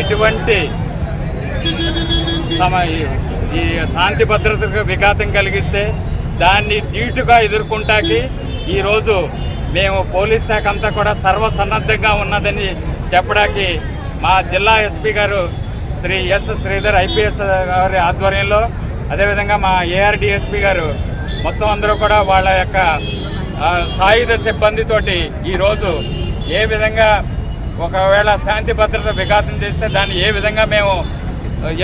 ఎటువంటి సమ ఈ శాంతి భద్రతకు విఘాతం కలిగిస్తే దాన్ని ధీటుగా ఎదుర్కొంటాకి ఈరోజు మేము పోలీస్ శాఖ అంతా కూడా సర్వసన్నద్ధంగా ఉన్నదని చెప్పడానికి మా జిల్లా ఎస్పీ గారు శ్రీ ఎస్ శ్రీధర్ ఐపీఎస్ గారి ఆధ్వర్యంలో అదేవిధంగా మా ఏఆర్డిఎస్పీ గారు మొత్తం అందరూ కూడా వాళ్ళ యొక్క సాయుధ సిబ్బందితోటి ఈరోజు ఏ విధంగా ఒకవేళ శాంతి భద్రత విఘాతం చేస్తే దాన్ని ఏ విధంగా మేము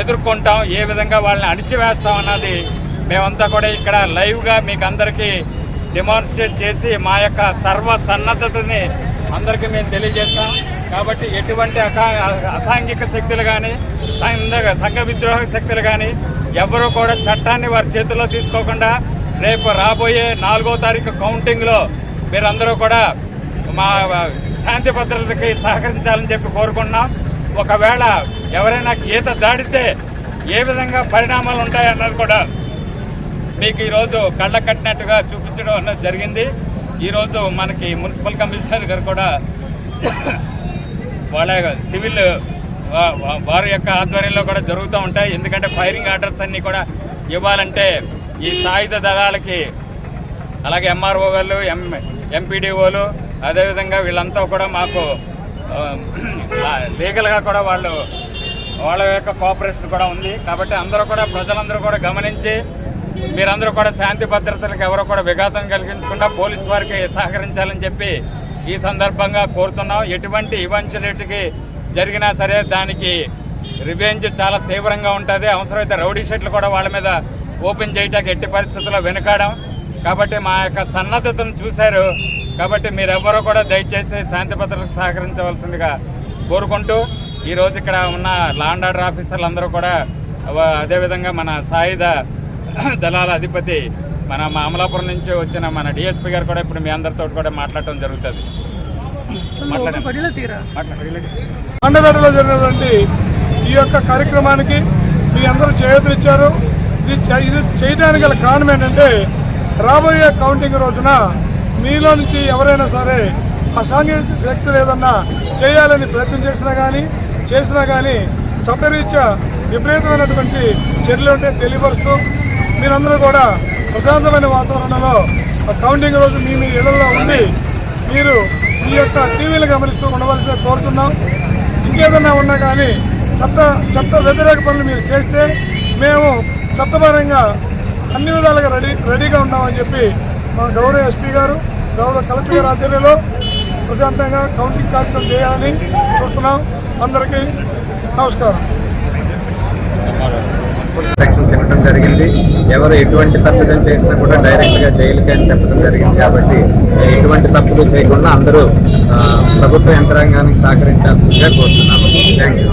ఎదుర్కొంటాం ఏ విధంగా వాళ్ళని అణిచివేస్తాం అన్నది మేమంతా కూడా ఇక్కడ లైవ్గా మీకు అందరికీ డెమాన్స్ట్రేట్ చేసి మా యొక్క సర్వ సన్నద్ధతని అందరికీ మేము తెలియజేస్తాం. కాబట్టి ఎటువంటి అసా అసాంఘిక శక్తులు కానీ సంఘ సంఘ విద్రోహ శక్తులు కానీ ఎవరూ కూడా చట్టాన్ని వారి చేతుల్లో తీసుకోకుండా రేపు రాబోయే నాలుగో తారీఖు కౌంటింగ్లో మీరందరూ కూడా మా శాంతి భద్రతకి సహకరించాలని చెప్పి కోరుకున్నాం ఒకవేళ ఎవరైనా గీత దాడితే ఏ విధంగా పరిణామాలు ఉంటాయన్నది కూడా మీకు ఈరోజు కళ్ళ కట్టినట్టుగా చూపించడం అన్నది జరిగింది. ఈరోజు మనకి మున్సిపల్ కమిషనర్ గారు కూడా వాళ్ళ సివిల్ వారి యొక్క ఆధ్వర్యంలో కూడా జరుగుతూ ఉంటాయి. ఎందుకంటే ఫైరింగ్ ఆర్డర్స్ అన్నీ కూడా ఇవ్వాలంటే ఈ సాయుధ దళాలకి అలాగే ఎంఆర్ఓ వాళ్ళు ఎం ఎంపీడీఓలు అదేవిధంగా వీళ్ళంతా కూడా మాకు లీగల్గా కూడా వాళ్ళు వాళ్ళ యొక్క కోఆపరేషన్ కూడా ఉంది. కాబట్టి అందరూ కూడా ప్రజలందరూ కూడా గమనించి మీరందరూ కూడా శాంతి భద్రతలకు ఎవరు కూడా విఘాతం కలిగించకుండా పోలీస్ వారికి సహకరించాలని చెప్పి ఈ సందర్భంగా కోరుతున్నాం. ఎటువంటి ఇవంచులేటికి జరిగినా సరే దానికి రివెంజ్ చాలా తీవ్రంగా ఉంటుంది. అవసరమైతే రౌడీ షెట్లు కూడా వాళ్ళ మీద ఓపెన్ చేయటానికి ఎట్టి పరిస్థితుల్లో వెనుకాడం. కాబట్టి మా యొక్క సన్నద్ధతను చూశారు. కాబట్టి మీరెవ్వరూ కూడా దయచేసి శాంతి భద్రతకు సహకరించవలసిందిగా కోరుకుంటూ ఈరోజు ఇక్కడ ఉన్న లాండ్ ఆర్డర్ ఆఫీసర్లు అందరూ కూడా అదేవిధంగా మన సాయుధ దళాల అధిపతి మన మా అమలాపురం నుంచి వచ్చిన మన డిఎస్పీ గారు కూడా ఇప్పుడు మీ అందరితో కూడా మాట్లాడటం జరుగుతుంది. మండపేటలో జరిగినటువంటి ఈ యొక్క కార్యక్రమానికి మీ అందరూ చేయూతనిచ్చారు. ఇది ఇది చేయడానికి గల కారణం ఏంటంటే రాబోయే కౌంటింగ్ రోజున మీలో నుంచి ఎవరైనా సరే అసాంఘిక శక్తులు ఏదన్నా చేయాలని ప్రయత్నం చేసినా కానీ చేసినా కానీ చట్టరీత్యా విపరీతమైనటువంటి చర్యలు ఉంటే తెలియపరుస్తూ మీరందరూ కూడా ప్రశాంతమైన వాతావరణంలో ఆ కౌంటింగ్ రోజు మీ మీ ఇళ్ళలో ఉండి మీరు ఈ యొక్క టీవీలు గమనిస్తూ ఉండవలసిన కోరుతున్నాం. ఇంకేదన్నా ఉన్నా కానీ చట్ట చట్ట వ్యతిరేక పనులు మీరు చేస్తే మేము చట్టపరంగా అన్ని విధాలుగా రెడీ రెడీగా ఉన్నామని చెప్పి మా గౌరవ ఎస్పీ గారు గౌరవ కలెక్టర్ గారి ఆధ్వర్యంలో ప్రశాంతంగా కౌంటింగ్ కార్యక్రమం చేయాలని చూస్తున్నాం. అందరికీ నమస్కారం. ఇన్స్ట్రక్షన్స్ ఇవ్వడం జరిగింది. ఎవరు ఎటువంటి తప్పిదం చేసినా కూడా డైరెక్ట్గా జైలుకి అని చెప్పడం జరిగింది. కాబట్టి ఎటువంటి తప్పులు చేయకుండా అందరూ ప్రభుత్వ యంత్రాంగానికి సహకరించాల్సిందిగా కోరుతున్నాము. Thank you